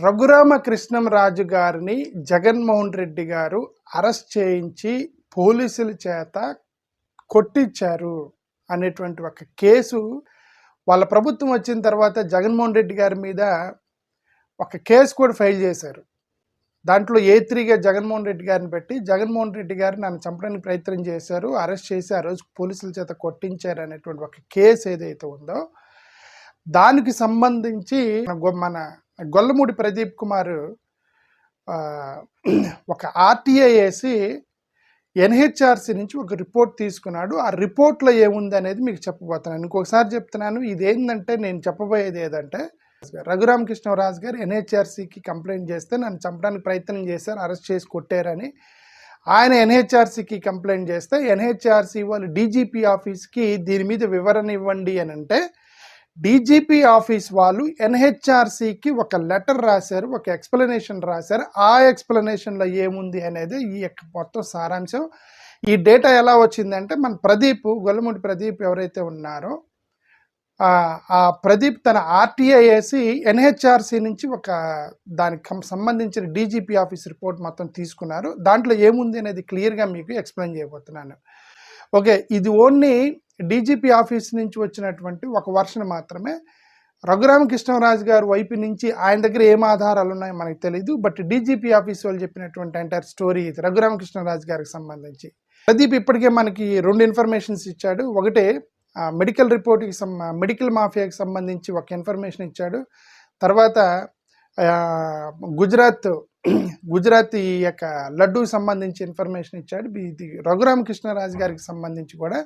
రఘురామకృష్ణంరాజు గారిని జగన్మోహన్ రెడ్డి గారు అరెస్ట్ చేయించి పోలీసుల చేత కొట్టించారు అనేటువంటి ఒక కేసు. వాళ్ళ ప్రభుత్వం వచ్చిన తర్వాత జగన్మోహన్ రెడ్డి గారి మీద ఒక కేసు కూడా ఫైల్ చేశారు. దాంట్లో ఏ త్రీగా జగన్మోహన్ రెడ్డి గారిని పెట్టి జగన్మోహన్ రెడ్డి గారు నన్ను చంపడానికి ప్రయత్నం చేశారు అరెస్ట్ చేసి ఆ రోజు పోలీసుల చేత కొట్టించారు అనేటువంటి ఒక కేసు ఏదైతే ఉందో దానికి సంబంధించి మన మన గొల్లమూడి ప్రదీప్ కుమార్ ఒక ఆర్టీఐ వేసి ఎన్హెచ్ఆర్సీ నుంచి ఒక రిపోర్ట్ తీసుకున్నాడు. ఆ రిపోర్ట్లో ఏముంది అనేది మీకు చెప్పబోతున్నాను. ఇంకొకసారి చెప్తున్నాను. ఇదేంటంటే నేను చెప్పబోయేది ఏదంటే రఘురామకృష్ణరాజు గారు ఎన్హెచ్ఆర్సీకి కంప్లైంట్ చేస్తే నన్ను చంపడానికి ప్రయత్నం చేశారు అరెస్ట్ చేసి కొట్టారని. ఆయన ఎన్హెచ్ఆర్సీకి కంప్లైంట్ చేస్తే ఎన్హెచ్ఆర్సీ వాళ్ళు డీజీపీ ఆఫీస్కి దీని మీద వివరణ ఇవ్వండి అని అంటే డీజీపీ ఆఫీస్ వాళ్ళు ఎన్హెచ్ఆర్సీకి ఒక లెటర్ రాశారు ఒక ఎక్స్ప్లెనేషన్ రాశారు. ఆ ఎక్స్ప్లెనేషన్లో ఏముంది అనేది ఈ యొక్క మొత్తం సారాంశం. ఈ డేటా ఎలా వచ్చిందంటే మన ప్రదీప్ గొల్లముడి ప్రదీప్ ఎవరైతే ఉన్నారో ఆ ప్రదీప్ తన ఆర్టీఐ వేసి ఎన్హెచ్ఆర్సీ నుంచి ఒక దానికి సంబంధించిన డీజీపీ ఆఫీస్ రిపోర్ట్ మొత్తం తీసుకున్నారు. దాంట్లో ఏముంది అనేది క్లియర్గా మీకు ఎక్స్ప్లెయిన్ చేయబోతున్నాను. ఓకే ఇది ఓన్లీ డీజీపీ ఆఫీస్ నుంచి వచ్చినటువంటి ఒక వర్షన్ మాత్రమే. రఘురామకృష్ణరాజు గారు వైపు నుంచి ఆయన దగ్గర ఏం ఆధారాలు ఉన్నాయో మనకు తెలియదు బట్ డీజీపీ ఆఫీస్ వాళ్ళు చెప్పినటువంటి ఎంటైర్ స్టోరీ ఇది. రఘురామకృష్ణరాజు గారికి సంబంధించి. ప్రదీప్ ఇప్పటికే మనకి రెండు ఇన్ఫర్మేషన్స్ ఇచ్చాడు. ఒకటే మెడికల్ రిపోర్ట్కి సం మెడికల్ మాఫియాకి సంబంధించి ఒక ఇన్ఫర్మేషన్ ఇచ్చాడు. తర్వాత గుజరాత్ గుజరాత్ ఈ యొక్క లడ్డూకి సంబంధించి ఇన్ఫర్మేషన్ ఇచ్చాడు. ఇది రఘురామకృష్ణరాజు గారికి సంబంధించి కూడా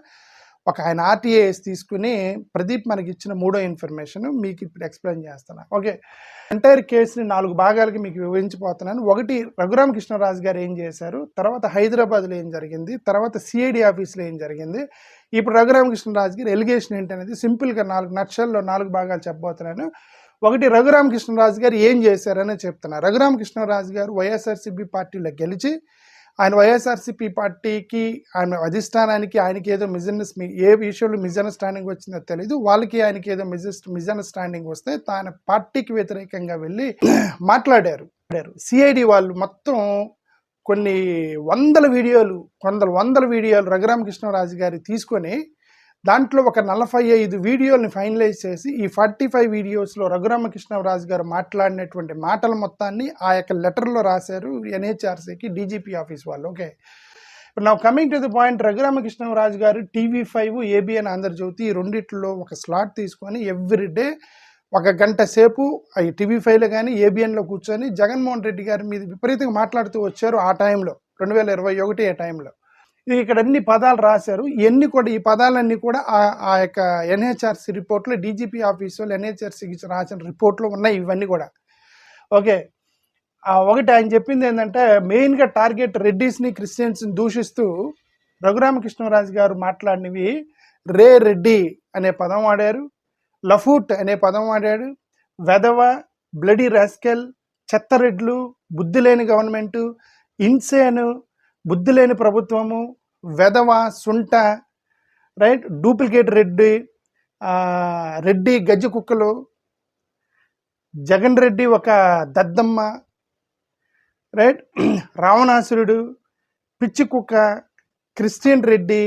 ఒక ఆయన ఆర్టీఏఎస్ తీసుకుని ప్రదీప్ మనకి ఇచ్చిన మూడో ఇన్ఫర్మేషన్ మీకు ఇప్పుడు ఎక్స్ప్లెయిన్ చేస్తాను. ఓకే ఎంటైర్ కేసుని నాలుగు భాగాలకి మీకు వివరించిపోతున్నాను. ఒకటి రఘురామకృష్ణరాజు గారు ఏం చేశారు? తర్వాత హైదరాబాద్లో ఏం జరిగింది? తర్వాత సిఐడి ఆఫీస్లో ఏం జరిగింది? ఇప్పుడు రఘురామకృష్ణరాజు గారి ఎలిగేషన్ ఏంటనేది సింపుల్గా నాలుగు నక్షల్లో నాలుగు భాగాలు చెప్పబోతున్నాను. ఒకటి రఘురామకృష్ణరాజు గారు ఏం చేశారని చెప్తున్నారు రఘురామకృష్ణరాజు గారు వైఎస్ఆర్సీబీ పార్టీలో గెలిచి ఆయన వైఎస్ఆర్సీపీ పార్టీకి ఆయన అధిష్టానానికి ఆయనకి ఏదో మిజనస్ ఏ విషయంలో మిజండర్స్టాండింగ్ వచ్చిందో తెలియదు వాళ్ళకి ఆయనకి ఏదో మిజస్ మిజండర్స్టాండింగ్ వస్తే తాను పార్టీకి వ్యతిరేకంగా వెళ్ళి మాట్లాడారు. సిఐడి వాళ్ళు మొత్తం కొన్ని వందల వీడియోలు కొందరు వందల వీడియోలు రఘురామకృష్ణరాజు గారి తీసుకొని దాంట్లో ఒక నలభై ఐదు వీడియోల్ని ఫైనలైజ్ చేసి ఈ ఫార్టీ ఫైవ్ వీడియోస్లో రఘురామకృష్ణరాజు గారు మాట్లాడినటువంటి మాటల మొత్తాన్ని ఆ యొక్క లెటర్లో రాశారు ఎన్హెచ్ఆర్సీకి డీజీపీ ఆఫీస్ వాళ్ళు. ఓకే. ఇప్పుడు నా coming to the point Raghuramakrishnaraju గారు టీవీ ఫైవ్ ఏబిఎన్ ఆంధ్రజ్యోతి ఈ రెండిట్లో ఒక స్లాట్ తీసుకొని ఎవ్రీ డే ఒక గంట సేపు ఈ టీవీ ఫైవ్లో కానీ ఏబిఎన్లో కూర్చొని జగన్మోహన్ రెడ్డి గారి మీద విపరీతంగా మాట్లాడుతూ వచ్చారు ఆ టైంలో రెండు వేల ఇరవై ఒకటి ఆ టైంలో. ఇక్కడ అన్ని పదాలు రాశారు? ఎన్ని కూడా ఈ పదాలన్నీ కూడా ఆ- యొక్క ఎన్హెచ్ఆర్సీ రిపోర్ట్లో డీజీపీ ఆఫీస్ వాళ్ళు ఎన్హెచ్ఆర్సీకి రాసిన రిపోర్ట్లో ఉన్నాయి ఇవన్నీ కూడా. ఓకే. ఒకటి ఆయన చెప్పింది ఏంటంటే మెయిన్గా టార్గెట్ రెడ్డీస్ని క్రిస్టియన్స్ని దూషిస్తూ రఘురామకృష్ణరాజు గారు మాట్లాడినవి రే రెడ్డి అనే పదం వాడారు లఫూట్ అనే పదం వాడాడు వెధవ బ్లడీ రాస్కెల్ చెత్తరెడ్లు బుద్ధి లేని గవర్నమెంటు ఇన్సేను బుద్ధి లేని ప్రభుత్వము వెధవ సుంట రైట్? డూప్లికేట్ రెడ్డి రెడ్డి గజ్జి కుక్కలు జగన్ రెడ్డి ఒక దద్దమ్మ రైట్? రావణాసురుడు పిచ్చి కుక్క క్రిస్టియన్ రెడ్డి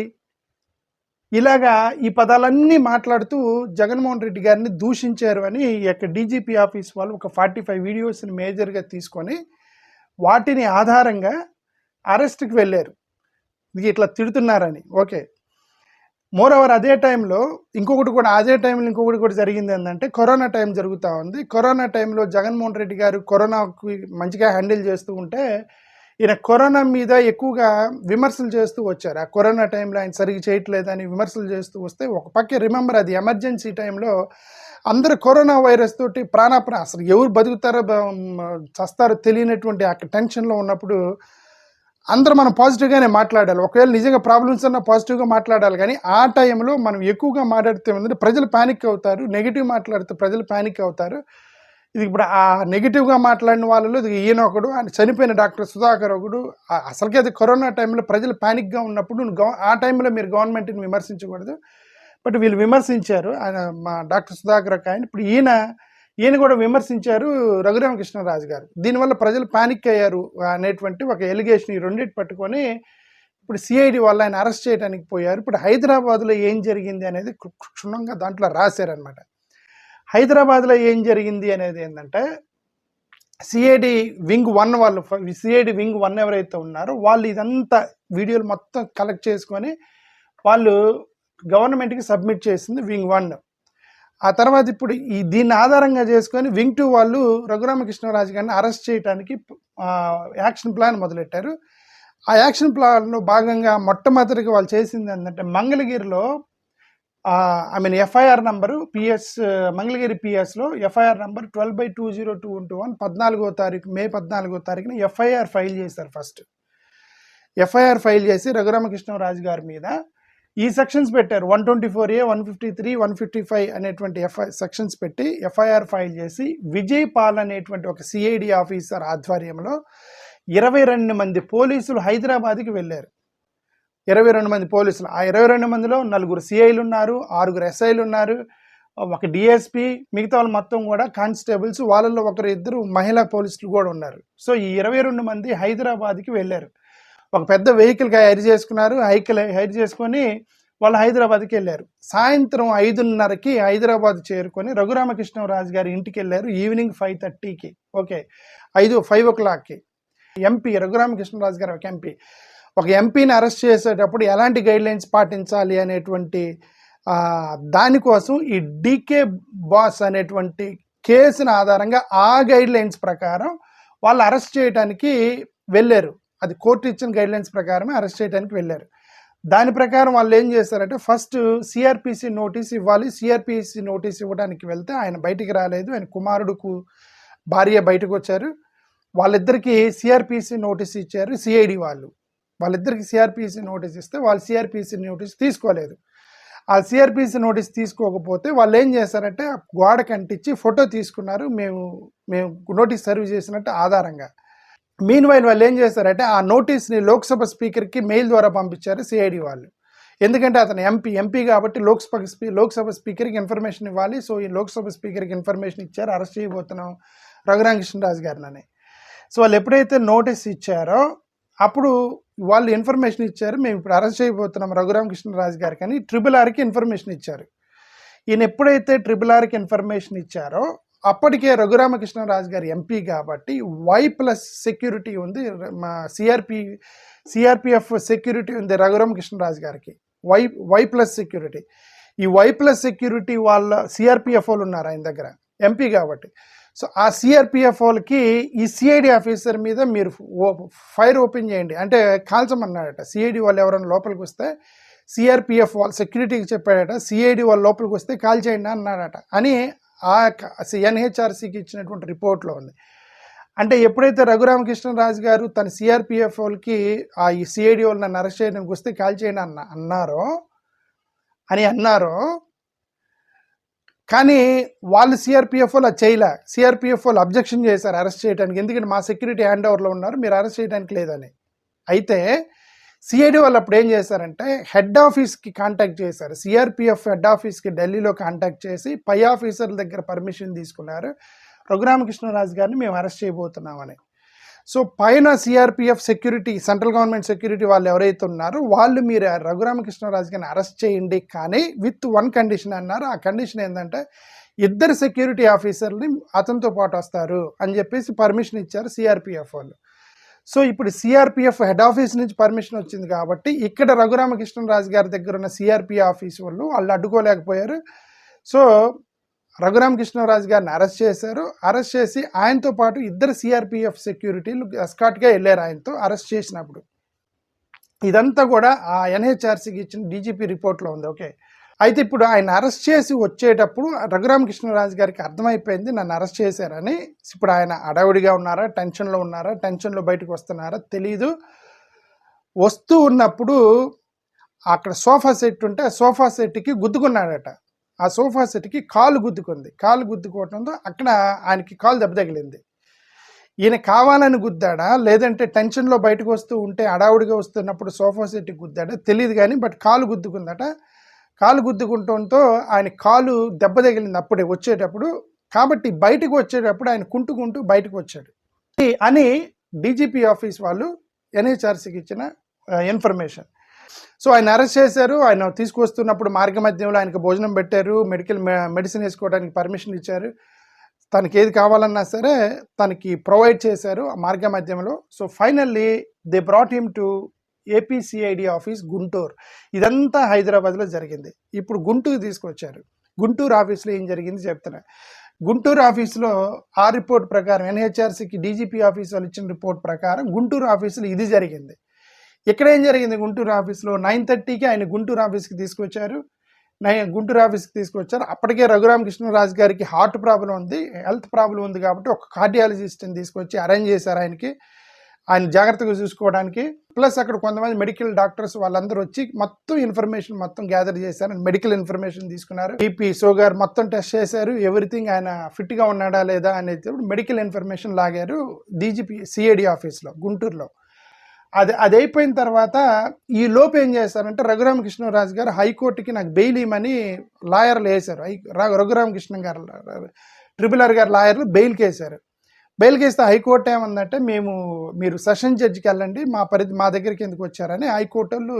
ఇలాగా ఈ పదాలన్నీ మాట్లాడుతూ జగన్మోహన్ రెడ్డి గారిని దూషించారు అని ఈ యొక్క డీజీపీ ఆఫీస్ వాళ్ళు ఒక ఫార్టీ ఫైవ్ వీడియోస్ని మేజర్గా తీసుకొని వాటిని ఆధారంగా అరెస్ట్కి వెళ్ళారు. ఇట్లా తిడుతున్నారని. ఓకే. మోర్ ఓవర్ అదే టైంలో ఇంకొకటి కూడా అదే టైంలో ఇంకొకటి కూడా జరిగింది ఏంటంటే కరోనా టైం జరుగుతూ ఉంది. కరోనా టైంలో జగన్మోహన్ రెడ్డి గారు కరోనాకి మంచిగా హ్యాండిల్ చేస్తూ ఉంటే ఈయన కరోనా మీద ఎక్కువగా విమర్శలు చేస్తూ వచ్చారు. ఆ కరోనా టైంలో ఆయన సరిగ్గా చేయట్లేదని విమర్శలు చేస్తూ వస్తే ఒక పక్క రిమెంబర్ అది ఎమర్జెన్సీ టైంలో అందరు కరోనా వైరస్ తోటి ప్రాణాప్రా అసలు ఎవరు బతుకుతారో చస్తారో తెలియనటువంటి ఆ టెన్షన్లో ఉన్నప్పుడు అందరూ మనం పాజిటివ్గానే మాట్లాడాలి. ఒకవేళ నిజంగా ప్రాబ్లమ్స్ అన్న పాజిటివ్గా మాట్లాడాలి. కానీ ఆ టైంలో మనం ఎక్కువగా మాట్లాడితే ఏంటంటే ప్రజలు ప్యానిక్ అవుతారు. నెగిటివ్ మాట్లాడితే ప్రజలు ప్యానిక్ అవుతారు. ఇది ఇప్పుడు ఆ నెగిటివ్గా మాట్లాడిన వాళ్ళలో ఇది ఈయన ఒకడు ఆయన చనిపోయిన డాక్టర్ సుధాకర్ ఒకడు. అసలుకి అసలుకే అది కరోనా టైంలో ప్రజలు ప్యానిక్గా ఉన్నప్పుడు గవ- ఆ టైంలో మీరు గవర్నమెంట్ని విమర్శించకూడదు. బట్ వీళ్ళు విమర్శించారు. ఆయన మా డాక్టర్ సుధాకర్ ఒక ఆయన. ఇప్పుడు ఈయన ఈయన కూడా విమర్శించారు రఘురామకృష్ణరాజు గారు. దీనివల్ల ప్రజలు పానిక్ అయ్యారు అనేటువంటి ఒక ఎలిగేషన్ ఈ రెండింటి పట్టుకొని ఇప్పుడు సిఐడి వాళ్ళు ఆయన అరెస్ట్ చేయడానికి పోయారు. ఇప్పుడు హైదరాబాద్లో ఏం జరిగింది అనేది క్షుణ్ణంగా దాంట్లో రాశారనమాట హైదరాబాద్లో ఏం జరిగింది అనేది ఏంటంటే సిఐడి వింగ్ వన్ వాళ్ళు సిఐడి వింగ్ వన్ ఎవరైతే ఉన్నారో వాళ్ళు ఇదంతా వీడియోలు మొత్తం కలెక్ట్ చేసుకొని వాళ్ళు గవర్నమెంట్కి సబ్మిట్ చేసింది వింగ్ వన్ ఆ తర్వాత ఇప్పుడు ఈ దీన్ని ఆధారంగా చేసుకొని వింగ్ టూ వాళ్ళు రఘురామకృష్ణరాజు గారిని అరెస్ట్ చేయడానికి యాక్షన్ ప్లాన్ మొదలెట్టారు. ఆ యాక్షన్ ప్లాన్లో భాగంగా మొట్టమొదటిగా వాళ్ళు చేసింది ఏంటంటే మంగళగిరిలో I mean FIR number PS Mangalagiri పిఎస్లో FIR number twelve by two zero two two one పద్నాలుగో తారీఖు మే పద్నాలుగో తారీఖున ఎఫ్ఐఆర్ ఫైల్ చేశారు ఫస్ట్. ఎఫ్ఐఆర్ ఫైల్ చేసి రఘురామకృష్ణరాజు గారి మీద ఈ సెక్షన్స్ పెట్టారు. One twenty four A one fifty three one fifty five అనేటువంటి ఎఫ్ఐ సెక్షన్స్ పెట్టి ఎఫ్ఐఆర్ ఫైల్ చేసి విజయ్ పాల్ అనేటువంటి ఒక సిఐడి ఆఫీసర్ ఆధ్వర్యంలో ఇరవై రెండు మంది పోలీసులు హైదరాబాద్కి వెళ్ళారు. ఇరవై రెండు మంది పోలీసులు. ఆ ఇరవై రెండు మందిలో నలుగురు సిఐలు ఉన్నారు ఆరుగురు ఎస్ఐలు ఉన్నారు ఒక డిఎస్పి మిగతా వాళ్ళు మొత్తం కూడా కానిస్టేబుల్స్ వాళ్ళల్లో ఒకరు ఇద్దరు మహిళా పోలీసులు కూడా ఉన్నారు. సో ఈ ఇరవై రెండు మంది హైదరాబాద్కి వెళ్ళారు. ఒక పెద్ద వెహికల్ హైర్ చేసుకున్నారు. హైకిల్ హైర్ చేసుకొని వాళ్ళు హైదరాబాద్కి వెళ్ళారు. సాయంత్రం ఐదున్నరకి హైదరాబాద్ చేరుకొని రఘురామకృష్ణరాజు గారి ఇంటికి వెళ్ళారు. ఈవినింగ్ ఫైవ్ థర్టీకి. ఓకే. ఐదు ఫైవ్ ఓ క్లాక్కి. ఎంపీ రఘురామకృష్ణరాజు గారు ఒక ఎంపీ. ఒక ఎంపీని అరెస్ట్ చేసేటప్పుడు ఎలాంటి గైడ్ లైన్స్ పాటించాలి అనేటువంటి దానికోసం ఈ డీకే బాస్ అనేటువంటి కేసుని ఆధారంగా ఆ గైడ్ లైన్స్ ప్రకారం వాళ్ళు అరెస్ట్ చేయడానికి వెళ్ళారు. అది కోర్టు ఇచ్చిన గైడ్లైన్స్ ప్రకారమే అరెస్ట్ చేయడానికి వెళ్ళారు. దాని ప్రకారం వాళ్ళు ఏం చేస్తారంటే ఫస్ట్ సిఆర్పిసి నోటీస్ ఇవ్వాలి. సిఆర్పిసి నోటీస్ ఇవ్వడానికి వెళ్తే ఆయన బయటికి రాలేదు. ఆయన కుమారుడుకు భార్య బయటకు వచ్చారు. వాళ్ళిద్దరికి సిఆర్పిసి నోటీస్ ఇచ్చారు సిఐడి వాళ్ళు. వాళ్ళిద్దరికి సిఆర్పిసి నోటీస్ ఇస్తే వాళ్ళు సిఆర్పిసి నోటీస్ తీసుకోలేదు. ఆ సిఆర్పిసి నోటీస్ తీసుకోకపోతే వాళ్ళు ఏం చేశారంటే ఆ గోడకి అంటించి ఫోటో తీసుకున్నారు. మేము మేము నోటీస్ సర్వ్ చేసినట్టు ఆధారంగా. మీన్ వైల్ వాళ్ళు ఏం చేశారంటే ఆ నోటీస్ని లోక్సభ స్పీకర్కి మెయిల్ ద్వారా పంపించారు సిఐడి వాళ్ళు. ఎందుకంటే అతను ఎంపీ ఎంపీ కాబట్టి లోక్సభ స్పీ లోక్సభ స్పీకర్కి ఇన్ఫర్మేషన్ ఇవ్వాలి. సో ఈ లోక్సభ స్పీకర్కి ఇన్ఫర్మేషన్ ఇచ్చారు. అరెస్ట్ చేయబోతున్నాం రఘురామకృష్ణరాజు గారిని అని. సో వాళ్ళు ఎప్పుడైతే నోటీస్ ఇచ్చారో అప్పుడు వాళ్ళు ఇన్ఫర్మేషన్ ఇచ్చారు. మేము ఇప్పుడు అరెస్ట్ చేయబోతున్నాం రఘురామకృష్ణరాజు గారికి అని. ట్రిపుల్ ఆర్కి ఇన్ఫర్మేషన్ ఇచ్చారు. ఈయన ఎప్పుడైతే ట్రిపుల్ ఆర్కి ఇన్ఫర్మేషన్ ఇచ్చారో అప్పటికే రఘురామకృష్ణరాజు గారు ఎంపీ కాబట్టి వై ప్లస్ సెక్యూరిటీ ఉంది. మా సిఆర్పి సిఆర్పిఎఫ్ సెక్యూరిటీ ఉంది రఘురామకృష్ణరాజు గారికి. వై వై ప్లస్ సెక్యూరిటీ ఈ వై ప్లస్ సెక్యూరిటీ వాళ్ళ సిఆర్పిఎఫ్ వాళ్ళు ఉన్నారు ఆయన దగ్గర ఎంపీ కాబట్టి. సో ఆ సిఆర్పిఎఫ్ వాళ్ళకి ఈ సిఐడి ఆఫీసర్ మీద మీరు ఫైర్ ఓపెన్ చేయండి. అంటే కాల్చమన్నాడట సిఐడి వాళ్ళు ఎవరైనా లోపలికి వస్తే సిఆర్పిఎఫ్ వాళ్ళు సెక్యూరిటీకి చెప్పాడట సిఐడి వాళ్ళు లోపలికి వస్తే కాల్ చేయండి అన్నాడట. అని ఆ ఎన్హెచ్ఆర్సీకి ఇచ్చినటువంటి రిపోర్ట్లో ఉంది. అంటే ఎప్పుడైతే రఘురామకృష్ణరాజు గారు తన సిఆర్పిఎఫ్ వాళ్ళకి ఆ ఈ సిఐడి వాళ్ళు నన్ను అరెస్ట్ చేయడానికి వస్తే కాల్ చేయండి అన్న అన్నారో అని అన్నారో కానీ వాళ్ళు సిఆర్పిఎఫ్ వాళ్ళు అది చేయలే. సిఆర్పిఎఫ్ వాళ్ళు అబ్జెక్షన్ చేశారు అరెస్ట్ చేయడానికి ఎందుకంటే మా సెక్యూరిటీ హ్యాండ్ ఓవర్లో ఉన్నారు మీరు అరెస్ట్ చేయడానికి లేదని. అయితే సిఐడి వాళ్ళు అప్పుడు ఏం చేశారంటే హెడ్ ఆఫీస్కి కాంటాక్ట్ చేశారు. సిఆర్పిఎఫ్ హెడ్ ఆఫీస్కి ఢిల్లీలో కాంటాక్ట్ చేసి పై ఆఫీసర్ల దగ్గర పర్మిషన్ తీసుకున్నారు. రఘురామకృష్ణరాజు గారిని మేము అరెస్ట్ చేయబోతున్నామని. సో పైన CRPF security central government security వాళ్ళు ఎవరైతే ఉన్నారో వాళ్ళు మీరు రఘురామకృష్ణరాజు గారిని అరెస్ట్ చేయండి కానీ విత్ వన్ కండిషన్ అన్నారు. ఆ కండిషన్ ఏంటంటే ఇద్దరు సెక్యూరిటీ ఆఫీసర్ని అతనితో పాటు వస్తారు అని చెప్పేసి పర్మిషన్ ఇచ్చారు సిఆర్పిఎఫ్ వాళ్ళు. సో ఇప్పుడు సిఆర్పిఎఫ్ హెడ్ ఆఫీస్ నుంచి పర్మిషన్ వచ్చింది కాబట్టి ఇక్కడ రఘురామకృష్ణరాజు గారి దగ్గర ఉన్న సిఆర్పి ఆఫీస్ వాళ్ళు వాళ్ళు అడ్డుకోలేకపోయారు. సో రఘురామకృష్ణరాజు గారిని అరెస్ట్ చేశారు. అరెస్ట్ చేసి ఆయనతో పాటు ఇద్దరు సిఆర్పిఎఫ్ సెక్యూరిటీలు ఎస్కాట్గా వెళ్ళారు ఆయనతో అరెస్ట్ చేసినప్పుడు. ఇదంతా కూడా ఆ ఎన్హెచ్ఆర్సీకి ఇచ్చిన డీజీపీ రిపోర్ట్లో ఉంది. ఓకే. అయితే ఇప్పుడు ఆయన అరెస్ట్ చేసి వచ్చేటప్పుడు రఘురామకృష్ణరాజు గారికి అర్థమైపోయింది నన్ను అరెస్ట్ చేశారని. ఇప్పుడు ఆయన అడవుడిగా ఉన్నారా టెన్షన్లో ఉన్నారా టెన్షన్లో బయటకు వస్తున్నారా తెలీదు. వస్తూ ఉన్నప్పుడు అక్కడ సోఫా సెట్ ఉంటే ఆ సోఫా సెట్కి గుద్దుకున్నాడట. ఆ సోఫా సెట్కి కాలు గుద్దుకుంది. కాలు గుద్దుకోవడంతో అక్కడ ఆయనకి కాలు దెబ్బ తగిలింది. ఈయన కావాలని గుద్దాడా లేదంటే టెన్షన్లో బయటకు వస్తూ ఉంటే అడావుడిగా వస్తున్నప్పుడు సోఫా సెట్కి గుద్దాడా తెలియదు కానీ బట్ కాలు గుద్దుకుందట. కాలు గుద్దుకుంటంతో ఆయన కాలు దెబ్బ తగిలింది అప్పుడే వచ్చేటప్పుడు. కాబట్టి బయటకు వచ్చేటప్పుడు ఆయన కుంటుకుంటూ బయటకు వచ్చాడు. అని డీజీపీ ఆఫీస్ వాళ్ళు ఎన్హెచ్ఆర్సీకి ఇచ్చిన ఇన్ఫర్మేషన్. సో ఆయన అరెస్ట్ చేశారు. ఆయన తీసుకొస్తున్నప్పుడు మార్గ మధ్యంలో ఆయనకు భోజనం పెట్టారు. మెడికల్ మెడిసిన్ వేసుకోవడానికి పర్మిషన్ ఇచ్చారు. తనకి ఏది కావాలన్నా సరే తనకి ప్రొవైడ్ చేశారు ఆ మార్గ మధ్యంలో. So finally they brought him to APCID office Guntur. ఇదంతా హైదరాబాద్లో జరిగింది. ఇప్పుడు గుంటూరు తీసుకొచ్చారు. గుంటూరు ఆఫీస్లో ఏం జరిగింది చెప్తున్నా. గుంటూరు ఆఫీసులో ఆ రిపోర్ట్ ప్రకారం ఎన్హెచ్ఆర్సీకి డీజీపీ ఆఫీస్ వాళ్ళు ఇచ్చిన రిపోర్ట్ ప్రకారం గుంటూరు ఆఫీసులో ఇది జరిగింది. ఇక్కడ ఏం జరిగింది గుంటూరు ఆఫీస్లో? నైన్ థర్టీకి ఆయన గుంటూరు ఆఫీస్కి తీసుకొచ్చారు. నైన్ గుంటూరు ఆఫీస్కి తీసుకొచ్చారు. అప్పటికే రఘురామ కృష్ణరాజు గారికి హార్ట్ ప్రాబ్లం ఉంది హెల్త్ ప్రాబ్లం ఉంది కాబట్టి ఒక కార్డియాలజిస్ట్ని తీసుకొచ్చి అరేంజ్ చేశారు ఆయనకి. ఆయన జాగ్రత్తగా చూసుకోవడానికి. ప్లస్ అక్కడ కొంతమంది మెడికల్ డాక్టర్స్ వాళ్ళందరూ వచ్చి మొత్తం ఇన్ఫర్మేషన్ మొత్తం గ్యాదర్ చేశారు. మెడికల్ ఇన్ఫర్మేషన్ తీసుకున్నారు. బీపీ షుగర్ మొత్తం టెస్ట్ చేశారు. ఎవ్రీథింగ్ ఆయన ఫిట్గా ఉన్నాడా లేదా అనేది మెడికల్ ఇన్ఫర్మేషన్ లాగారు డీజీపీ సిఐడి ఆఫీస్లో గుంటూరులో. అది అది అయిపోయిన తర్వాత ఈ లోపు ఏం చేశారంటే రఘురామకృష్ణరాజు గారు హైకోర్టుకి నాకు బెయిల్ ఇవ్వమని లాయర్లు వేశారు. హై రఘురామకృష్ణ గారు ట్రిపుల్ గారు లాయర్లు బెయిల్కి వేశారు. బెయిల్కి వేస్తే హైకోర్టు ఏమందంటే మేము మీరు సెషన్ జడ్జికి వెళ్ళండి మా పరిధి మా దగ్గరికి ఎందుకు వచ్చారని హైకోర్టు వాళ్ళు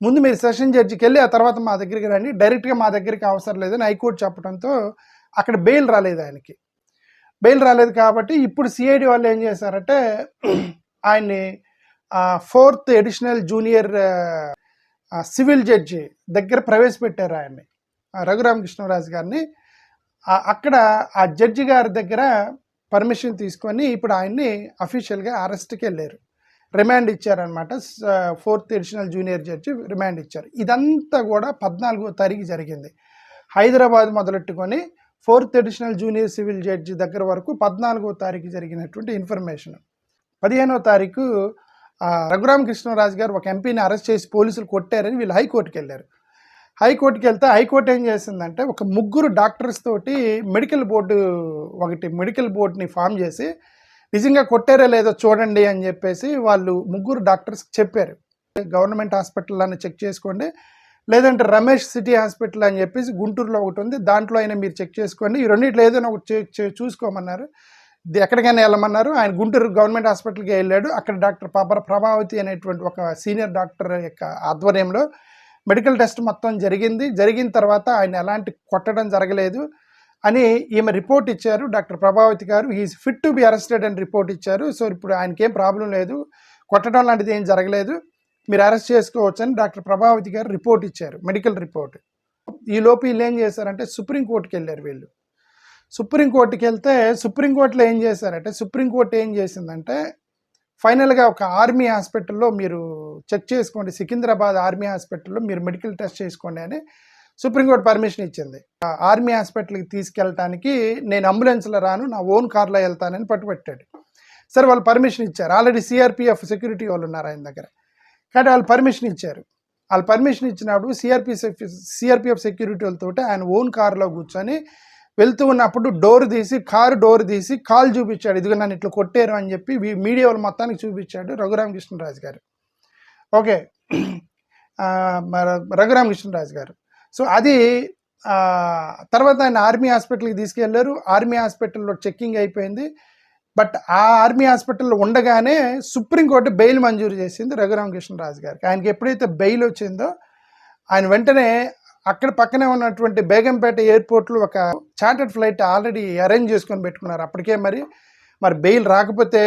ముందు మీరు సెషన్ జడ్జికి వెళ్ళి ఆ తర్వాత మా దగ్గరికి రండి డైరెక్ట్గా మా దగ్గరికి అవసరం లేదని హైకోర్టు చెప్పడంతో అక్కడ బెయిల్ రాలేదు ఆయనకి. బెయిల్ రాలేదు కాబట్టి ఇప్పుడు సిఐడి వాళ్ళు ఏం చేశారంటే ఆయన్ని fourth additional junior civil judge దగ్గర ప్రవేశపెట్టారు ఆయన్ని రఘురామకృష్ణరాజు గారిని. అక్కడ ఆ జడ్జి గారి దగ్గర పర్మిషన్ తీసుకొని ఇప్పుడు ఆయన్ని అఫీషియల్గా అరెస్ట్కి వెళ్ళారు రిమాండ్ ఇచ్చారనమాట fourth additional junior judge remand ఇచ్చారు. ఇదంతా కూడా పద్నాలుగో తారీఖు జరిగింది. Hyderabad మొదలెట్టుకొని fourth additional junior civil judge దగ్గర వరకు పద్నాలుగో తారీఖు జరిగినటువంటి ఇన్ఫర్మేషన్ పదిహేనో తారీఖు ఆ, రఘురామకృష్ణరాజు గారు ఒక ఎంపీని అరెస్ట్ చేసి పోలీసులు కొట్టారని వీళ్ళు హైకోర్టుకి వెళ్ళారు హైకోర్టుకి వెళ్తే హైకోర్టు ఏం చేసిందంటే ఒక ముగ్గురు డాక్టర్స్ తోటి మెడికల్ బోర్డు ఒకటి మెడికల్ బోర్డుని ఫామ్ చేసి నిజంగా కొట్టారో లేదో చూడండి అని చెప్పేసి వాళ్ళు ముగ్గురు డాక్టర్స్ చెప్పారు. గవర్నమెంట్ హాస్పిటల్ చెక్ చేసుకోండి లేదంటే రమేష్ సిటీ హాస్పిటల్ అని చెప్పేసి గుంటూరులో ఒకటి ఉంది దాంట్లో అయినా మీరు చెక్ చేసుకోండి. ఈ రెండింటిలో ఏదైనా ఒకటి చూసుకోమన్నారు. ఎక్కడికైనా వెళ్ళమన్నారు. ఆయన గుంటూరు గవర్నమెంట్ హాస్పిటల్కి వెళ్ళాడు. అక్కడ డాక్టర్ పాపర ప్రభావతి అనేటువంటి ఒక సీనియర్ డాక్టర్ యొక్క ఆధ్వర్యంలో మెడికల్ టెస్ట్ మొత్తం జరిగింది. జరిగిన తర్వాత ఆయన ఎలాంటి కొట్టడం జరగలేదు అని ఈమె రిపోర్ట్ ఇచ్చారు. డాక్టర్ ప్రభావతి గారు is fit to be arrested అని రిపోర్ట్ ఇచ్చారు. సో ఇప్పుడు ఆయనకి ఏం ప్రాబ్లం లేదు. కొట్టడం లాంటిది ఏం జరగలేదు. మీరు అరెస్ట్ చేసుకోవచ్చు అని డాక్టర్ ప్రభావతి గారు రిపోర్ట్ ఇచ్చారు. Medical report. ఈ లోపు వీళ్ళు ఏం చేశారంటే సుప్రీంకోర్టుకి వెళ్ళారు వీళ్ళు. సుప్రీంకోర్టుకి వెళ్తే సుప్రీంకోర్టులో ఏం చేశారంటే సుప్రీంకోర్టు ఏం చేసిందంటే ఫైనల్గా ఒక ఆర్మీ హాస్పిటల్లో మీరు చెక్ చేసుకోండి. సికింద్రాబాద్ ఆర్మీ హాస్పిటల్లో మీరు మెడికల్ టెస్ట్ చేసుకోండి అని సుప్రీంకోర్టు పర్మిషన్ ఇచ్చింది. ఆ ఆర్మీ హాస్పిటల్కి తీసుకెళ్ళటానికి నేను అంబులెన్స్లో రాను నా ఓన్ కార్లో వెళ్తానని పట్టుబట్టాడు. సరే వాళ్ళు పర్మిషన్ ఇచ్చారు. ఆల్రెడీ సిఆర్పిఎఫ్ సెక్యూరిటీ వాళ్ళు ఉన్నారు ఆయన దగ్గర. కానీ వాళ్ళు పర్మిషన్ ఇచ్చారు. వాళ్ళు పర్మిషన్ ఇచ్చినప్పుడు సిఆర్పిఎఫ్ సిఆర్పిఎఫ్ సెక్యూరిటీ వాళ్ళతో ఆయన ఓన్ కారులో కూర్చొని వెళ్తూ ఉన్నప్పుడు డోర్ తీసి కారు డోర్ తీసి కాల్ చూపించాడు. ఇదిగో నన్ను ఇట్లా కొట్టారు అని చెప్పి మీడియా వాళ్ళు మొత్తానికి చూపించాడు రఘురామకృష్ణరాజు గారు. ఓకే. రఘురామకృష్ణరాజు గారు. సో అది తర్వాత ఆయన ఆర్మీ హాస్పిటల్కి తీసుకెళ్ళారు. ఆర్మీ హాస్పిటల్లో చెక్కింగ్ అయిపోయింది. బట్ ఆ ఆర్మీ హాస్పిటల్లో ఉండగానే సుప్రీంకోర్టు బెయిల్ మంజూరు చేసింది రఘురామకృష్ణరాజు గారికి. ఆయనకి ఎప్పుడైతే బెయిల్ వచ్చిందో ఆయన వెంటనే అక్కడ పక్కనే ఉన్నటువంటి బేగంపేట ఎయిర్పోర్ట్లో ఒక చార్టెడ్ ఫ్లైట్ ఆల్రెడీ అరేంజ్ చేసుకొని పెట్టుకున్నారు. అప్పటికే మరి మరి బెయిల్ రాకపోతే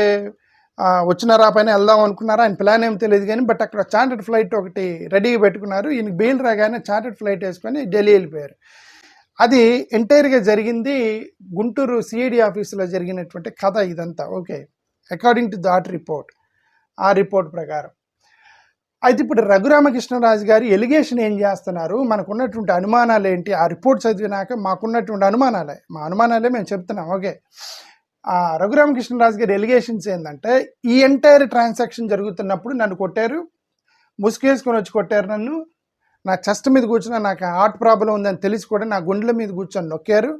వచ్చినారా పైన వెళ్దాం అనుకున్నారా ఆయన ప్లాన్ ఏం తెలియదు కానీ బట్ అక్కడ చార్టెడ్ ఫ్లైట్ ఒకటి రెడీగా పెట్టుకున్నారు. ఈయన బెయిల్ రాగానే చార్టెడ్ ఫ్లైట్ వేసుకొని ఢిల్లీ వెళ్ళిపోయారు. అది ఎంటైర్గా జరిగింది గుంటూరు సిఐడి ఆఫీసులో జరిగినటువంటి కథ ఇదంతా. Okay. According to that report. ఆ రిపోర్ట్ ప్రకారం. అయితే ఇప్పుడు రఘురామకృష్ణరాజు గారి ఎలిగేషన్ ఏం చేస్తున్నారు? మనకున్నటువంటి అనుమానాలు ఏంటి? ఆ రిపోర్ట్ చదివినాక మాకున్నటువంటి అనుమానాలే. మా అనుమానాలే మేము చెప్తున్నాం. ఓకే. ఆ రఘురామకృష్ణరాజు గారి ఎలిగేషన్స్ ఏంటంటే ఈ ఎంటైర్ ట్రాన్సాక్షన్ జరుగుతున్నప్పుడు నన్ను కొట్టారు. ముసుగేసుకొని వచ్చి కొట్టారు నన్ను. నా చెస్ట్ మీద కూర్చున్న నాకు హార్ట్ ప్రాబ్లం ఉందని తెలిసి కూడా నా గుండెల మీద కూర్చొని నొక్కారు.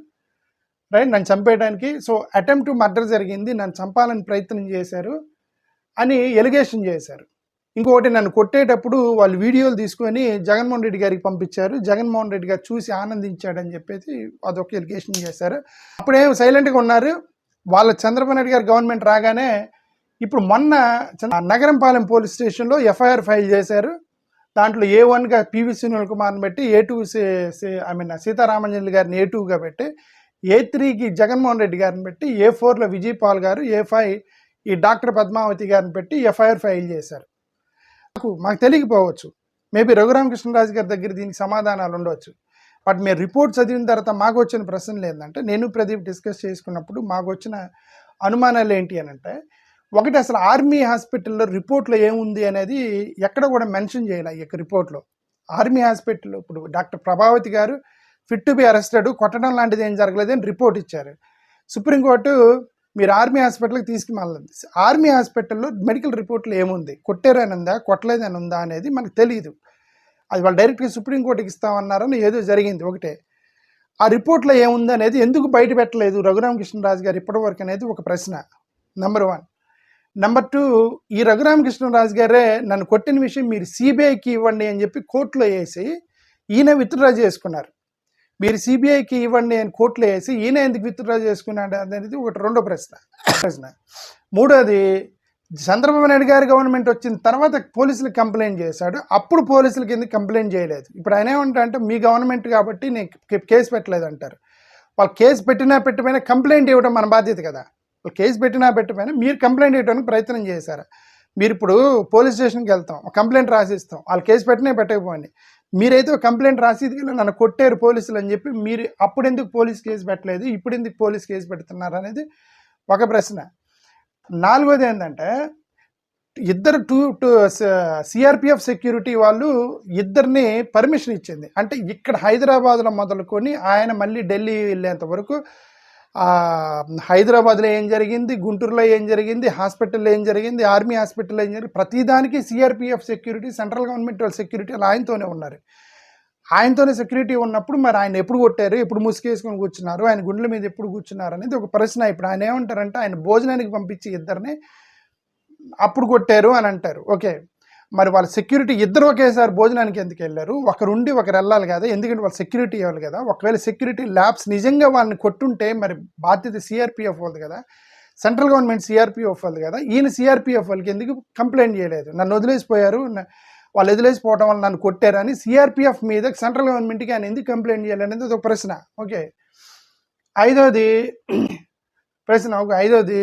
రైట్? నన్ను చంపేయడానికి. సో అటెంప్ట్ మర్డర్ జరిగింది. నన్ను చంపాలని ప్రయత్నం చేశారు. అని ఎలిగేషన్ చేశారు. ఇంకొకటి నన్ను కొట్టేటప్పుడు వాళ్ళు వీడియోలు తీసుకొని జగన్మోహన్ రెడ్డి గారికి పంపించారు. జగన్మోహన్ రెడ్డి గారు చూసి ఆనందించాడని చెప్పేసి అదొక ఎలిగేషన్ చేశారు. అప్పుడే సైలెంట్గా ఉన్నారు. వాళ్ళ చంద్రబాబు నాయుడు గారు గవర్నమెంట్ రాగానే ఇప్పుడు మొన్న నగరంపాలెం పోలీస్ స్టేషన్లో ఎఫ్ఐఆర్ ఫైల్ చేశారు. దాంట్లో ఏ వన్గా పివి సునీల్ కుమార్ని పెట్టి A two I mean Seetharamanjali గారిని ఏ టూగా పెట్టి ఏ త్రీకి జగన్మోహన్ రెడ్డి గారిని పెట్టి ఏ ఫోర్లో విజయ్ పాల్ గారు ఏ ఫైవ్ ఈ డాక్టర్ పద్మావతి గారిని పెట్టి ఎఫ్ఐఆర్ ఫైల్ చేశారు. మాకు మాకు తెలియకపోవచ్చు. మేబీ రఘురామకృష్ణరాజు గారి దగ్గర దీనికి సమాధానాలు ఉండవచ్చు బట్ మీరు రిపోర్ట్ చదివిన తర్వాత మాకు వచ్చిన ప్రశ్నలు ఏంటంటే నేను ప్రదీప్ డిస్కస్ చేసుకున్నప్పుడు మాకు వచ్చిన అనుమానాలు ఏంటి అని అంటే ఒకటి అసలు ఆర్మీ హాస్పిటల్లో రిపోర్ట్లో ఏముంది అనేది ఎక్కడ కూడా మెన్షన్ చేయాలి ఈ యొక్క రిపోర్ట్లో. ఆర్మీ హాస్పిటల్ ఇప్పుడు డాక్టర్ ప్రభావతి గారు ఫిట్ టు బి అరెస్టెడ్ కొట్టడం లాంటిది ఏం జరగలేదు అని రిపోర్ట్ ఇచ్చారు. సుప్రీంకోర్టు మీరు ఆర్మీ హాస్పిటల్కి తీసుకువెళ్ళండి. ఆర్మీ హాస్పిటల్లో మెడికల్ రిపోర్ట్లు ఏముంది? కొట్టారని ఉందా కొట్టలేదని ఉందా అనేది మనకు తెలియదు అది వాళ్ళు డైరెక్ట్గా సుప్రీంకోర్టుకి ఇస్తామన్నారని ఏదో జరిగింది ఒకటే. ఆ రిపోర్ట్లో ఏముంది అనేది ఎందుకు బయట పెట్టలేదు రఘురామకృష్ణరాజు గారు ఇప్పటివరకు అనేది ఒక ప్రశ్న. Number one. నెంబర్ టూ ఈ రఘురామకృష్ణరాజు గారే నన్ను కొట్టిన విషయం మీరు సిబిఐకి ఇవ్వండి అని చెప్పి కోర్టులో వేసి ఈయన విత్డ్రా చేసుకున్నారు. మీరు సిబిఐకి ఇవ్వండి అని కోర్టులో వేసి ఈయన ఎందుకు విత్డ్రా చేసుకున్నాడు అనేది ఒకటి రెండో ప్రశ్న. ప్రశ్న. మూడోది చంద్రబాబు నాయుడు గారి గవర్నమెంట్ వచ్చిన తర్వాత పోలీసులకు కంప్లైంట్ చేశాడు. అప్పుడు పోలీసులకి ఎందుకు కంప్లైంట్ చేయలేదు? ఇప్పుడు ఆయన ఏమంటా అంటే మీ గవర్నమెంట్ కాబట్టి నేను కేసు పెట్టలేదు అంటారు వాళ్ళు కేసు పెట్టినా పెట్టకపోయినా కంప్లైంట్ ఇవ్వడం మన బాధ్యత కదా. వాళ్ళు కేసు పెట్టినా పెట్టకపోయినా మీరు కంప్లైంట్ ఇవ్వడానికి ప్రయత్నం చేశారు. మీరు ఇప్పుడు పోలీస్ స్టేషన్కి వెళ్తాం ఒక కంప్లైంట్ రాసిస్తాం. వాళ్ళు కేసు పెట్టినా పెట్టకపోండి. మీరైతే కంప్లైంట్ రాసి నన్ను కొట్టారు పోలీసులు అని చెప్పి మీరు అప్పుడెందుకు పోలీస్ కేసు పెట్టలేదు ఇప్పుడు ఎందుకు పోలీస్ కేసు పెడుతున్నారు అనేది ఒక ప్రశ్న. నాలుగోది ఏంటంటే ఇద్దరు టూ టూ సిఆర్పిఎఫ్ సెక్యూరిటీ వాళ్ళు ఇద్దరిని పర్మిషన్ ఇచ్చింది. అంటే ఇక్కడ హైదరాబాద్లో మొదలుకొని ఆయన మళ్ళీ ఢిల్లీ వెళ్ళేంత వరకు హైదరాబాద్లో ఏం జరిగింది? గుంటూరులో ఏం జరిగింది? హాస్పిటల్లో ఏం జరిగింది? ఆర్మీ హాస్పిటల్లో ఏం జరిగింది? ప్రతిదానికి సిఆర్పిఎఫ్ సెక్యూరిటీ సెంట్రల్ గవర్నమెంట్ వాళ్ళ సెక్యూరిటీ ఆయనతోనే ఉన్నారు. ఆయనతోనే సెక్యూరిటీ ఉన్నప్పుడు మరి ఆయన ఎప్పుడు కొట్టారు? ఎప్పుడు ముసుగేసుకొని కూర్చున్నారు? ఆయన గుండెల మీద ఎప్పుడు కూర్చున్నారు అనేది ఒక ప్రశ్న. ఇప్పుడు ఆయన ఏమంటారంటే ఆయన భోజనానికి పంపించి ఇద్దరిని అప్పుడు కొట్టారు అని అంటారు. ఓకే. మరి వాళ్ళ సెక్యూరిటీ ఇద్దరు ఒకేసారి భోజనానికి ఎందుకు వెళ్ళారు? ఒకరుండి ఒకరు వెళ్ళాలి కదా ఎందుకంటే వాళ్ళు సెక్యూరిటీ ఇవ్వాలి కదా. ఒకవేళ సెక్యూరిటీ ల్యాబ్స్ నిజంగా వాళ్ళని కొట్టుంటే మరి బాధ్యత సిఆర్పిఎఫ్ వాళ్ళది కదా. సెంట్రల్ గవర్నమెంట్ సిఆర్పిఎఫ్ వాళ్ళది కదా. ఈయన సిఆర్పిఎఫ్ వాళ్ళకి ఎందుకు కంప్లైంట్ చేయలేదు? నన్ను వదిలేసిపోయారు వాళ్ళు వదిలేసిపోవడం వల్ల నన్ను కొట్టారని సిఆర్పిఎఫ్ మీద సెంట్రల్ గవర్నమెంట్కి ఆయన ఎందుకు కంప్లైంట్ చేయాలి అనేది ఒక ప్రశ్న. ఓకే. ఐదోది ప్రశ్న ఒక ఐదోది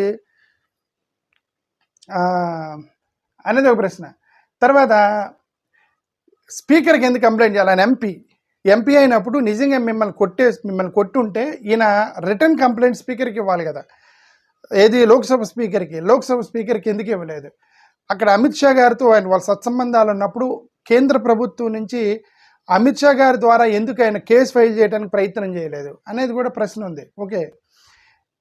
అనేది ఒక ప్రశ్న. తర్వాత స్పీకర్కి ఎందుకు కంప్లైంట్ చేయాలి? ఆయన ఎంపీ. ఎంపీ అయినప్పుడు నిజంగా మిమ్మల్ని కొట్టే మిమ్మల్ని కొట్టుంటే ఈయన రిటర్న్ కంప్లైంట్ స్పీకర్కి ఇవ్వాలి కదా. ఏది? లోక్సభ స్పీకర్కి. లోక్సభ స్పీకర్కి ఎందుకు ఇవ్వలేదు? అక్కడ అమిత్ షా గారితో ఆయన వాళ్ళ సత్సంబంధాలు ఉన్నప్పుడు కేంద్ర ప్రభుత్వం నుంచి అమిత్ షా గారి ద్వారా ఎందుకు ఆయన కేసు ఫైల్ చేయడానికి ప్రయత్నం చేయలేదు అనేది కూడా ప్రశ్న ఉంది. ఓకే.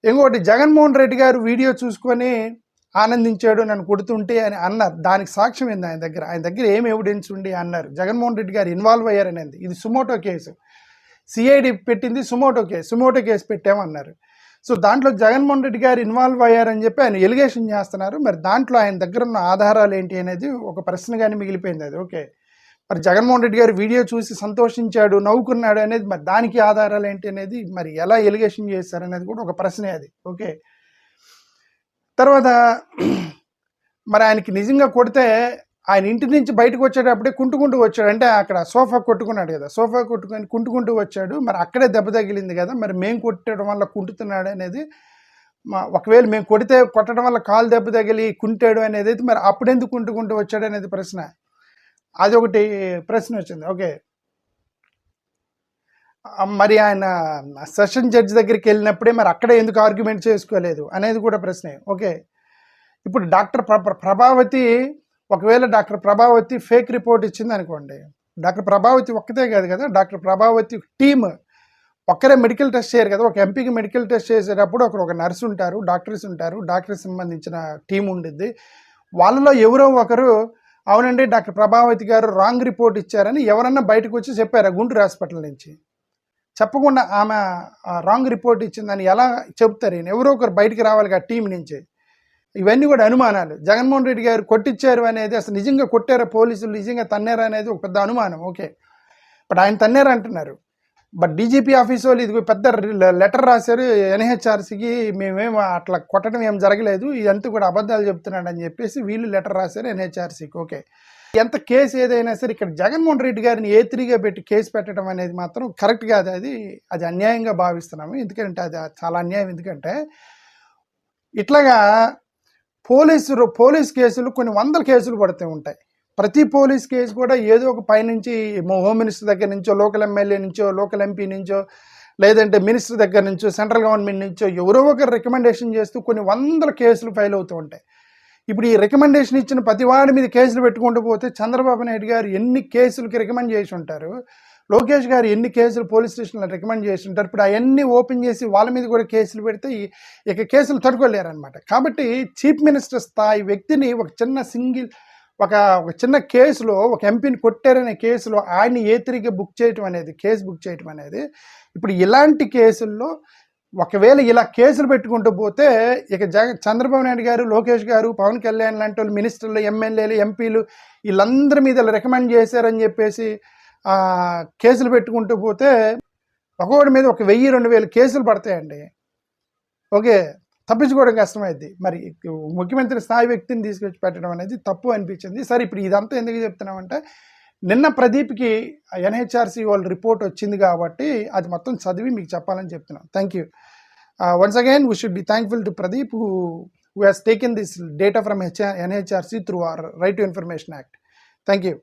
ఇంకోటి జగన్మోహన్ రెడ్డి గారు వీడియో చూసుకొని ఆనందించాడు నన్ను కొడుతుంటే అని అన్నారు. దానికి సాక్ష్యం ఏంది ఆయన దగ్గర? ఆయన దగ్గర ఏం ఎవిడెన్స్ ఉండి అన్నారు. జగన్మోహన్ రెడ్డి గారు ఇన్వాల్వ్ అయ్యారనేది ఇది సుమోటో కేసు. సిఐడి పెట్టింది suo motu case. Suo motu case పెట్టామన్నారు. So దాంట్లో జగన్మోహన్ రెడ్డి గారు ఇన్వాల్వ్ అయ్యారని చెప్పి ఆయన ఎలిగేషన్ చేస్తున్నారు. మరి దాంట్లో ఆయన దగ్గర ఉన్న ఆధారాలు ఏంటి అనేది ఒక ప్రశ్నగానే మిగిలిపోయింది అది. ఓకే. మరి జగన్మోహన్ రెడ్డి గారు వీడియో చూసి సంతోషించాడు నవ్వుకున్నాడు అనేది మరి దానికి ఆధారాలు ఏంటి అనేది మరి ఎలా ఎలిగేషన్ చేశారనేది కూడా ఒక ప్రశ్నే అది. ఓకే. తర్వాత మరి ఆయనకి నిజంగా కొడితే ఆయన ఇంటి నుంచి బయటకు వచ్చేటప్పుడే కుంటుకుంటూ వచ్చాడు. అంటే అక్కడ సోఫా కొట్టుకున్నాడు కదా. సోఫా కొట్టుకొని కుంటుకుంటూ వచ్చాడు. మరి అక్కడే దెబ్బ తగిలింది కదా. మరి మేము కొట్టడం వల్ల కుంటుతున్నాడు అనేది మా ఒకవేళ మేము కొడితే కొట్టడం వల్ల కాలు దెబ్బ తగిలి కుంటాడు అనేది అయితే మరి అప్పుడెందుకు కుంటుకుంటూ వచ్చాడు అనేది ప్రశ్న. అది ఒకటి ప్రశ్న వచ్చింది. ఓకే. మరి ఆయన సెషన్ జడ్జి దగ్గరికి వెళ్ళినప్పుడే మరి అక్కడే ఎందుకు ఆర్గ్యుమెంట్ చేసుకోలేదు అనేది కూడా ప్రశ్నే. ఓకే. ఇప్పుడు డాక్టర్ ప్ర ప్రభావతి ఒకవేళ డాక్టర్ ప్రభావతి ఫేక్ రిపోర్ట్ ఇచ్చింది అనుకోండి. డాక్టర్ ప్రభావతి ఒక్కతే కాదు కదా డాక్టర్ ప్రభావతి టీమ్ ఒక్కరే మెడికల్ టెస్ట్ చేయరు కదా ఒక ఎంపీకి మెడికల్ టెస్ట్ చేసేటప్పుడు ఒకరు ఒక నర్స్ ఉంటారు డాక్టర్స్ ఉంటారు డాక్టర్స్ సంబంధించిన టీం ఉండిద్ది. వాళ్ళలో ఎవరో ఒకరు అవునండి డాక్టర్ ప్రభావతి గారు రాంగ్ రిపోర్ట్ ఇచ్చారని ఎవరన్నా బయటకు వచ్చి చెప్పారా గుంటూరు హాస్పిటల్ నుంచి? చెప్పకుండా ఆమె రాంగ్ రిపోర్ట్ ఇచ్చిందని ఎలా చెప్తారు? ఈయన? ఎవరో ఒకరు బయటికి రావాలి ఆ టీం నుంచి. ఇవన్నీ కూడా అనుమానాలు. జగన్మోహన్ రెడ్డి గారు కొట్టించారు అనేది అసలు నిజంగా కొట్టారా? పోలీసులు నిజంగా తన్నారా అనేది ఒక పెద్ద అనుమానం. ఓకే. బట్ ఆయన తన్నారా అంటున్నారు. బట్ డీజీపీ ఆఫీస్ వాళ్ళు ఇది పెద్ద లెటర్ రాశారు. ఎన్హెచ్ఆర్సీకి మేమేం అట్లా కొట్టడం ఏం జరగలేదు. ఇదంతా కూడా అబద్ధాలు చెప్తున్నాడు అని చెప్పేసి వీళ్ళు లెటర్ రాశారు ఎన్హెచ్ఆర్సీకి ఓకే. ఎంత కేసు ఏదైనా సరే ఇక్కడ జగన్మోహన్ రెడ్డి గారిని ఏ త్రీగా పెట్టి కేసు పెట్టడం అనేది మాత్రం కరెక్ట్ కాదు. అది అది అన్యాయంగా భావిస్తున్నాము. ఎందుకంటే అది చాలా అన్యాయం. ఎందుకంటే ఇట్లాగా పోలీసు పోలీస్ కేసులు కొన్ని వందల కేసులు పడుతూ ఉంటాయి. ప్రతి పోలీస్ కేసు కూడా ఏదో ఒక పైనుంచి హోమ్ మినిస్టర్ దగ్గర నుంచో లోకల్ ఎమ్మెల్యే నుంచో లోకల్ ఎంపీ నుంచో లేదంటే మినిస్టర్ దగ్గర నుంచో సెంట్రల్ గవర్నమెంట్ నుంచో ఎవరో ఒకరు రికమెండేషన్ చేస్తూ కొన్ని వందల కేసులు ఫైల్ అవుతూ ఉంటాయి. ఇప్పుడు ఈ రికమెండేషన్ ఇచ్చిన ప్రతి వాడి మీద కేసులు పెట్టుకుంటూ పోతే చంద్రబాబు నాయుడు గారు ఎన్ని కేసులకి రికమెండ్ చేసి ఉంటారు? లోకేష్ గారు ఎన్ని కేసులు పోలీస్ స్టేషన్లో రికమెండ్ చేసి ఉంటారు? ఇప్పుడు అవన్నీ ఓపెన్ చేసి వాళ్ళ మీద కూడా కేసులు పెడితే ఇక కేసులు తట్టుకోలేరనమాట కాబట్టి చీఫ్ మినిస్టర్ స్థాయి వ్యక్తిని ఒక చిన్న సింగిల్ ఒక ఒక చిన్న కేసులో ఒక ఎంపీని కొట్టారనే కేసులో ఆయన్ని ఏ తిరిగి బుక్ చేయటం అనేది కేసు బుక్ చేయటం అనేది ఇప్పుడు ఇలాంటి కేసుల్లో ఒకవేళ ఇలా కేసులు పెట్టుకుంటూ పోతే ఇక జగ చంద్రబాబు నాయుడు గారు లోకేష్ గారు పవన్ కళ్యాణ్ లాంటి వాళ్ళు మినిస్టర్లు ఎమ్మెల్యేలు ఎంపీలు వీళ్ళందరి మీద రికమెండ్ చేశారని చెప్పేసి కేసులు పెట్టుకుంటూ పోతే ఒక్కొక్కటి మీద ఒక వెయ్యి రెండు వేలు కేసులు పడతాయండి. ఓకే? తప్పించుకోవడం కష్టమైంది మరి ముఖ్యమంత్రి స్థాయి వ్యక్తిని తీసుకొచ్చి పెట్టడం అనేది తప్పు అనిపించింది. సరే ఇప్పుడు ఇదంతా ఎందుకు చెప్తున్నామంటే నిన్న ప్రదీప్కి ఎన్హెచ్ఆర్సీ వాళ్ళ రిపోర్ట్ వచ్చింది కాబట్టి అది మొత్తం చదివి మీకు చెప్పాలని చెప్తున్నాను. Thank you once again we should be thankful to Pradeep who who has taken this data from H NHRC through R right to information act thank you